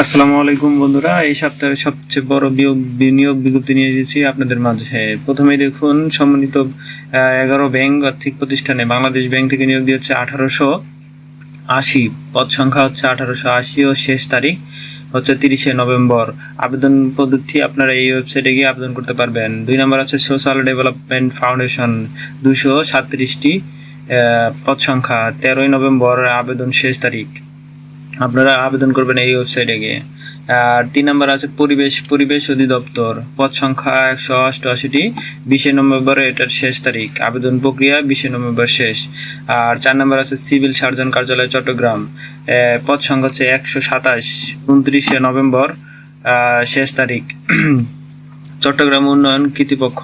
আসসালামু আলাইকুম বন্ধুরা, এই সপ্তাহের সবচেয়ে বড় বিয়োগ বিনিয়োগ বিজ্ঞপ্তি নিয়ে এসেছি আপনাদের মাঝে। প্রথমে দেখুন, সম্মানিত এগারো ব্যাংক আর্থিক প্রতিষ্ঠানে বাংলাদেশ ব্যাংক থেকে নিয়োগ দিয়েছে আঠারোশো আশি। পদ সংখ্যা হচ্ছে আঠারোশো আশি ও শেষ তারিখ হচ্ছে তিরিশে নভেম্বর। আবেদন পদ্ধতি আপনারা এই ওয়েবসাইটে গিয়ে আবেদন করতে পারবেন। দুই নম্বর আছে সোশ্যাল ডেভেলপমেন্ট ফাউন্ডেশন দুশো সাতত্রিশটি পদ সংখ্যা তেরোই নভেম্বর আবেদন শেষ তারিখ। আপনারা আবেদন করবেন এই ওয়েবসাইটে গিয়ে। আর তিন নম্বর আছে পরিবেশ পরিবেশ অধিদপ্তর। পদ সংখ্যা একশো অষ্টআশিটি। বিশে নভেম্বরে এটার শেষ তারিখ। আবেদন প্রক্রিয়া বিশে নভেম্বর শেষ। আর চার নম্বর আছে সিভিল সার্জন কার্যালয়, চট্টগ্রাম। পদ সংখ্যা হচ্ছে একশো সাতাশ, উনত্রিশে নভেম্বর শেষ তারিখ। চট্টগ্রাম উন্নয়ন কর্তৃপক্ষ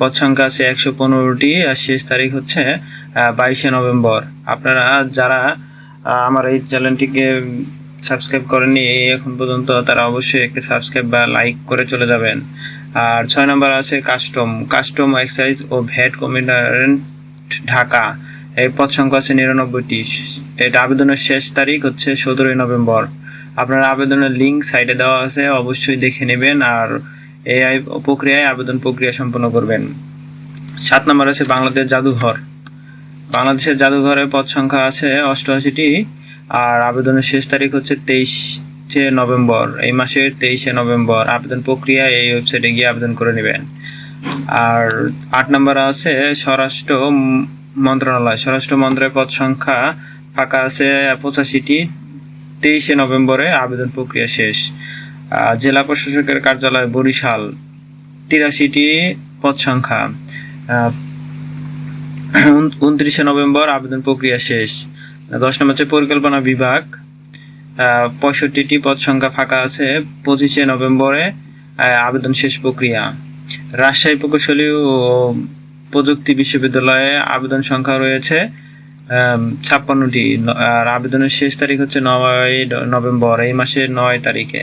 পদ সংখ্যা আছে একশো পনেরোটি। আর শেষ তারিখ হচ্ছে বাইশে নভেম্বর। আপনারা যারা আমার এই চ্যানেলটিকে সাবস্ক্রাইব করেননি এখন পর্যন্ত তারা অবশ্যই একটি সাবস্ক্রাইব বা লাইক করে চলে যাবেন। আর ছয় নম্বর আছে কাস্টম। কাস্টম এক্সাইজ ও ভ্যাট কমিশনারেন্ট ঢাকা। এই পদ সংখ্যা আছে নিরানব্বইটি। এটা আবেদনের শেষ তারিখ হচ্ছে সতেরোই নভেম্বর। আপনার আবেদনের লিঙ্ক সাইটে দেওয়া আছে, অবশ্যই দেখে নেবেন আর এআই প্রক্রিয়ায় আবেদন প্রক্রিয়া সম্পন্ন করবেন। সাত নম্বর আছে বাংলাদেশ জাদুঘর। বাংলাদেশের জাদুঘরের পদ সংখ্যা আছে অষ্টআশিটি, আর আবেদনের শেষ তারিখ হচ্ছে তেইশে নভেম্বর। এই মাসের তেইশে নভেম্বর আবেদন প্রক্রিয়া এই ওয়েবসাইটে গিয়ে আবেদন করে নেবেন। আর আট নম্বর আছে স্বরাষ্ট্র মন্ত্রণালয়। স্বরাষ্ট্র মন্ত্রণালয়ের পদ সংখ্যা ফাঁকা আছে পঁচাশিটি। তেইশে নভেম্বরে আবেদন প্রক্রিয়া শেষ। জেলা প্রশাসকের কার্যালয় বরিশাল, তিরাশিটি পদ সংখ্যা। উনত্রিশে নভেম্বর আবেদন প্রক্রিয়া শেষ। দশ নম্বর হচ্ছে পরিকল্পনা বিভাগ। পঁয়ষট্টিটি পদ সংখ্যা ফাঁকা আছে। পঁচিশে নভেম্বরে আবেদন শেষ প্রক্রিয়া। রাজশাহী প্রকৌশলী ও প্রযুক্তি বিশ্ববিদ্যালয়ে আবেদন সংখ্যা রয়েছে ছাপ্পান্নটি। আর আবেদনের শেষ তারিখ হচ্ছে নয় নভেম্বর, এই মাসের নয় তারিখে।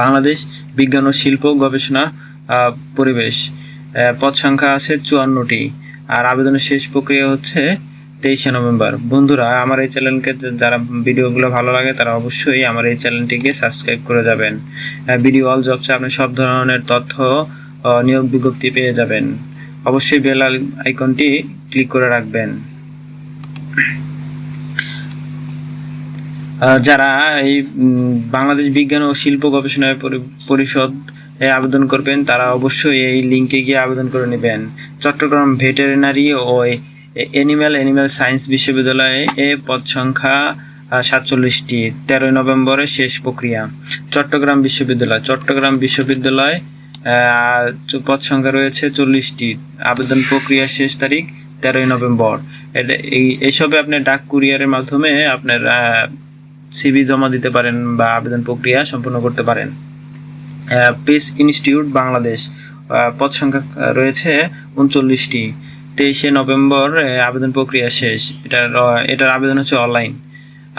বাংলাদেশ বিজ্ঞান ও শিল্প গবেষণা পরিবেশ পদ সংখ্যা আছে চুয়ান্নটি। আর আবেদনের শেষ প্রক্রিয়া হচ্ছে তেইশে নভেম্বর। বন্ধুরা, আমার এই চ্যানেলকে যারা ভিডিওগুলো ভালো লাগে, তারা অবশ্যই আমার এই চ্যানেলটিকে সাবস্ক্রাইব করে যাবেন। ভিডিও অল জবসে আপনি সব ধরনের তথ্য নিয়োগ বিজ্ঞপ্তি পেয়ে যাবেন। অবশ্যই বেল আইকনটি ক্লিক করে রাখবেন। যারা এই বাংলাদেশ বিজ্ঞান ও শিল্প গবেষণা পরি- পরিষদ আবেদন করবেন, তারা অবশ্যই এই লিঙ্কে গিয়ে আবেদন করে নেবেন। চট্টগ্রাম ভেটেরিনারি ও এনিম্যাল এনিম্যাল সায়েন্স বিশ্ববিদ্যালয়ে এ পদ সংখ্যা সাতচল্লিশটি, তেরোই নভেম্বরে শেষ প্রক্রিয়া। চট্টগ্রাম বিশ্ববিদ্যালয় চট্টগ্রাম বিশ্ববিদ্যালয় পদ সংখ্যা রয়েছে চল্লিশটি। আবেদন প্রক্রিয়া শেষ তারিখ, তেরোই নভেম্বর। এই এইসবে আপনি ডাক কুরিয়ারের মাধ্যমে আপনার সিভি জমা দিতে পারেন বা আবেদন প্রক্রিয়া সম্পন্ন করতে পারেন। পেস ইনস্টিটিউট বাংলাদেশ পদ সংখ্যা রয়েছে উনচল্লিশটি। তেইশে নভেম্বর আবেদন প্রক্রিয়া শেষ। এটার এটার আবেদন হচ্ছে অনলাইন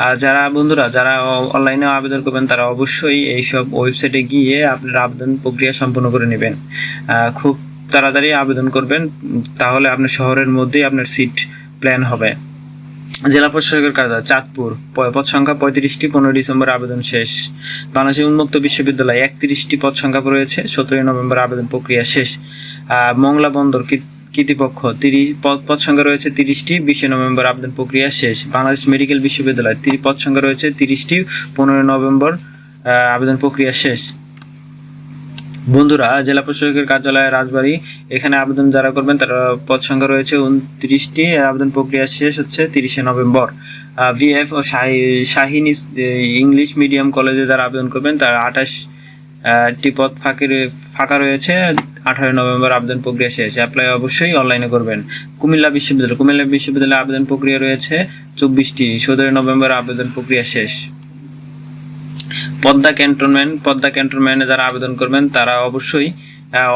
আর যারা বন্ধুরা, যারা অনলাইনে আবেদন করবেন, তারা অবশ্যই এইসব ওয়েবসাইটে গিয়ে আপনার আবেদন প্রক্রিয়া সম্পন্ন করে নেবেন। খুব তাড়াতাড়ি আবেদন করবেন, তাহলে আপনার শহরের মধ্যেই আপনার সিট প্ল্যান হবে। জেলা প্রশাসকের কার্যালয়, চাঁদপুর। পদ সংখ্যা পঁয়ত্রিশটি, পনেরো ডিসেম্বর আবেদন শেষ। বাংলাদেশ উন্মুক্ত বিশ্ববিদ্যালয় একত্রিশটি পদ সংখ্যা রয়েছে, সতেরোই নভেম্বর আবেদন প্রক্রিয়া শেষ। মংলা বন্দর কী- কর্তৃপক্ষ তিরিশ পদ সংখ্যা রয়েছে তিরিশটি, বিশে নভেম্বর আবেদন প্রক্রিয়া শেষ। বাংলাদেশ মেডিকেল বিশ্ববিদ্যালয় পদ সংখ্যা রয়েছে তিরিশটি, পনেরোই নভেম্বর আবেদন প্রক্রিয়া শেষ। বন্ধুরা, জেলা প্রশাসকের কার্যালয় রাজবাড়ী, এখানে আবেদন যারা করবেন তারা পদ সংখ্যা রয়েছে উনত্রিশটি। আবেদন প্রক্রিয়া শেষ হচ্ছে তিরিশে নভেম্বর। ভিএফ ও শাহি- শাহিন ইংলিশ মিডিয়াম কলেজে যারা আবেদন করবেন, তারা আঠাশ টি পদ ফাঁকি ফাঁকা রয়েছে। আঠারোই নভেম্বর আবেদন প্রক্রিয়া শেষ। অ্যাপ্লাই অবশ্যই অনলাইনে করবেন। কুমিল্লা বিশ্ববিদ্যালয়, কুমিল্লা বিশ্ববিদ্যালয়ে আবেদন প্রক্রিয়া রয়েছে চব্বিশটি। সতেরোই নভেম্বর আবেদন প্রক্রিয়া শেষ। পদ্মা ক্যান্টনমেন্ট, পদ্মা ক্যান্টনমেন্টে যারা আবেদন করবেন, তারা অবশ্যই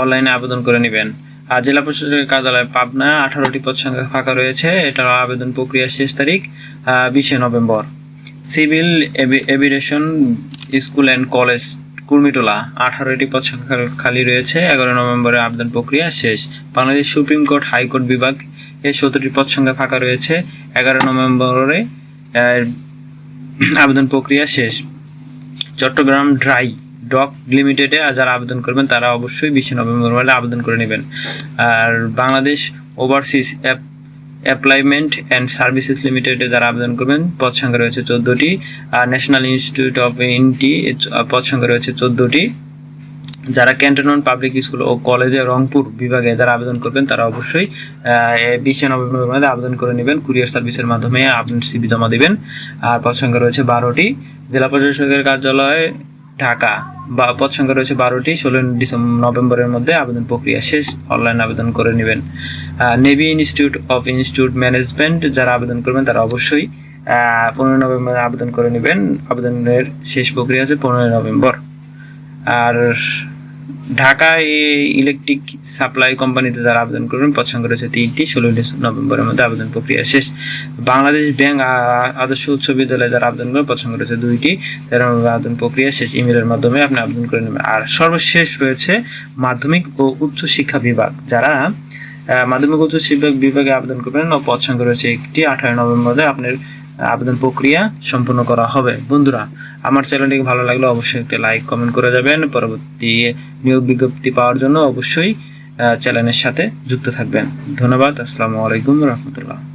অনলাইনে আবেদন করে নেবেন। আর জেলা প্রশাসকের কার্যালয় পাবনা, আঠারোটি পদ সংখ্যা ফাঁকা রয়েছে। এটার আবেদন প্রক্রিয়া শেষ তারিখ বিশে November. Civil aviation school and college, Kurmitola, আঠারোটি পদ সংখ্যা খালি রয়েছে। এগারো নভেম্বরে আবেদন প্রক্রিয়া শেষ। বাংলাদেশ সুপ্রিম কোর্ট হাইকোর্ট বিভাগ এ সতেরোটি পদ সংখ্যা ফাঁকা রয়েছে। এগারো নভেম্বরে আবেদন প্রক্রিয়া শেষ। চট্টগ্রাম ড্রাই ডক লিমিটেডে যারা আবেদন করবেন, তারা অবশ্যই বিশে নভেম্বর হলে আবেদন করে নেবেন। আর Bangladesh overseas app, employment and services লিমিটেডে যারা আবেদন করবেন, পদ সংখ্যা রয়েছে চোদ্দোটি। আর ন্যাশনাল ইনস্টিটিউট অফ ইন্টি পদ সংখ্যা রয়েছে চোদ্দোটি। যারা ক্যান্টনমেন্ট পাবলিক স্কুল ও কলেজে রংপুর বিভাগে যারা আবেদন করবেন, তারা অবশ্যই বিশে নভেম্বরের মধ্যে আবেদন করে নেবেন। কুরিয়ার সার্ভিসের মাধ্যমে আপনার সিবি জমা দিবেন। আর পদ সংখ্যা রয়েছে বারোটি। জেলা প্রশাসকের কার্যালয়, ঢাকা। বা পদ সংখ্যা রয়েছে বারোটি। ষোলো ডিসেম্বর নভেম্বরের মধ্যে আবেদন প্রক্রিয়া শেষ। অনলাইন আবেদন করে নেবেন। Navy institute of institute management যারা আবেদন করবেন তারা অবশ্যই পনেরো নভেম্বর আবেদন করে নেবেন। আবেদনের শেষ প্রক্রিয়া হচ্ছে পনেরোই নভেম্বর। আর ঢাকায় ইলেকট্রিক সাপ্লাই কোম্পানিতে যারা আবেদন করবেন, পছন্দ রয়েছে তিনটি ষোলো নভেম্বরের মধ্যে আবেদন প্রক্রিয়া শেষ। বাংলাদেশ ব্যাংক আদর্শ উচ্চ বিদ্যালয়ে যারা আবেদন করবেন, পছন্দ রয়েছে দুইটি, তেরো আবেদন প্রক্রিয়া শেষ। ইমেলের মাধ্যমে আপনি আবেদন করে নেবেন। আর সর্বশেষ রয়েছে মাধ্যমিক ও উচ্চ শিক্ষা বিভাগ। যারা মাধ্যমিক উচ্চ শিক্ষা বিভাগে আবেদন করবেন পদ রয়েছে একটি, আঠারো নভেম্বরে আপনার আবেদন প্রক্রিয়া সম্পন্ন করা হবে। বন্ধুরা, আমার চ্যানেলটিকে ভালো লাগলে অবশ্যই একটা লাইক, কমেন্ট করে যাবেন। পরবর্তী নিয়োগ বিজ্ঞপ্তি পাওয়ার জন্য অবশ্যই চ্যানেলের সাথে যুক্ত থাকবেন। ধন্যবাদ। আসসালামু আলাইকুম রহমতুল্লাহ।